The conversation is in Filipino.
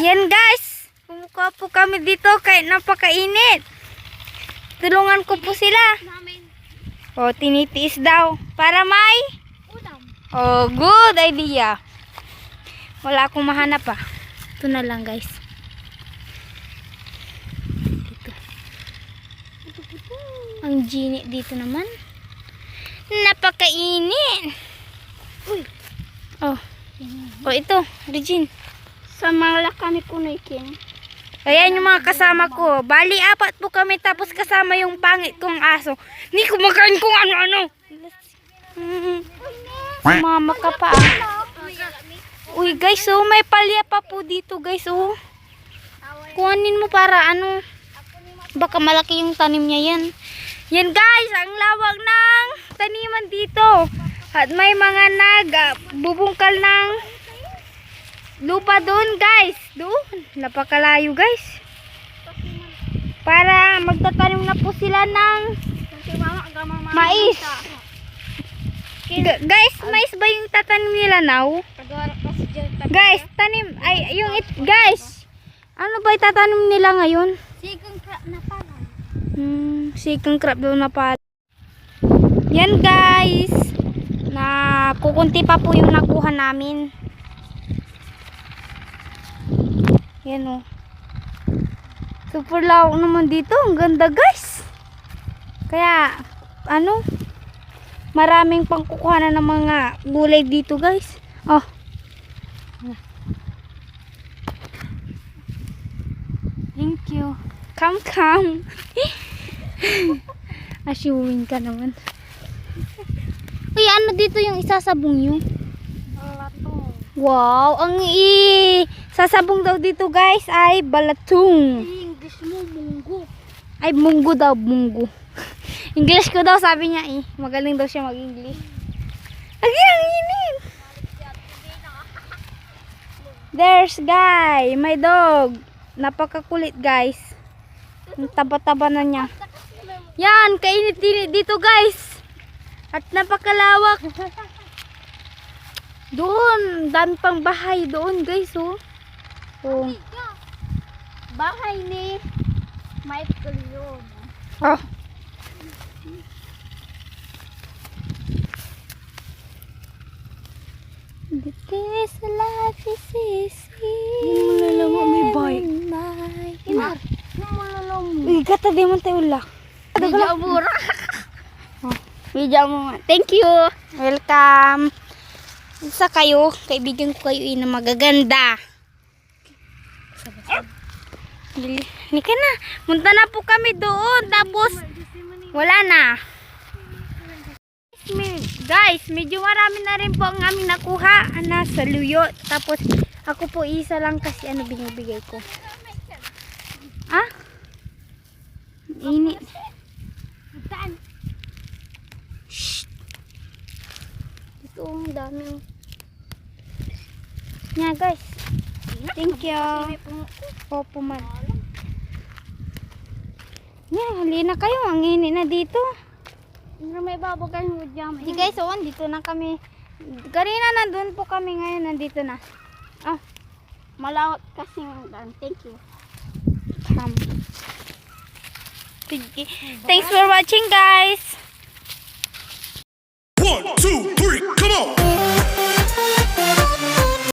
Yan guys, kumukuha po kami dito kahit napakainit. Tulungan ko po sila. O, tinitiis daw. Para may... Ulam. Oh, good idea. Wala akong mahanap ah. Ito na lang guys. Dito. Ang genie dito naman. Napakainit. Uy. Oh. Oh, ito. Regine. Sa mga kami kunay kin. Ayan yung mga kasama ko. Bali, apat po kami tapos kasama yung pangit kong aso. Ni kumakain kung ano-ano. Mm, Sumama ka pa ah. Uy guys, oh, may palya pa po dito guys, oh. Kuhanin mo para ano. Baka malaki yung tanim niya yan. Yan guys, ang lawak ng taniman dito. At may mga naga, bubungkal ng lupa doon guys. Doon, napakalayo guys. Para magtatanim na po sila ng mais. Guys, mais ba yung tatanim nila now? Guys, tanim, ay, yung it, guys, ano ba itatanim nila ngayon? Sigang crap na pala. Hmm, crab daw na pala. Yan guys, na kukunti pa po yung nakuha namin. Yan o. Super lawak naman dito. Ang ganda guys. Kaya, ano, maraming pangkukuhanan ng mga gulay dito guys. Oh. Thank you. Come, come. Asyuwin ka naman. Uy, ano dito yung isasabong nyo? Wala to. Wow, ang i sasabong daw dito guys ay balatong. English mo, munggo. Ay munggo daw, munggo. English ko daw sabi niya eh. Magaling daw siya mag-English. Lagi ang init. There's guy, my dog. Napakakulit guys. Ang taba-taba na niya. Yan, kainit-init dito guys. At napakalawak. Doon, dami pang bahay doon guys oh. Oh. Bahay ni Michael yun. Oh. This life is easy. Hindi mo nalaman, may. My Inar. Namulolong mo. Uy, gata di man tayo ulak. Medyo mura. Oh. Medyo mo. Thank you. Welcome. Isa kayo, kaibigan ko kayo eh, na magaganda. Halika na. Munta na po kami doon. Tapos, wala na. Guys, medyo marami na rin po ang aming nakuha na sa luyo. Tapos, ako po isa lang kasi ano binibigay ko. Ah? Init. Saan? Ito ang daming. Nga guys. Thank you. Opo, ma'am. Yeah, huli na kayo. Ang hini na dito. May babo kayong hudyam. Eh. Di guys, so, dito na kami. Karina, nandun po kami ngayon. Nandito na. Ah, malawak kasi ang dan. Thank you. Um, thanks for watching guys. One, two,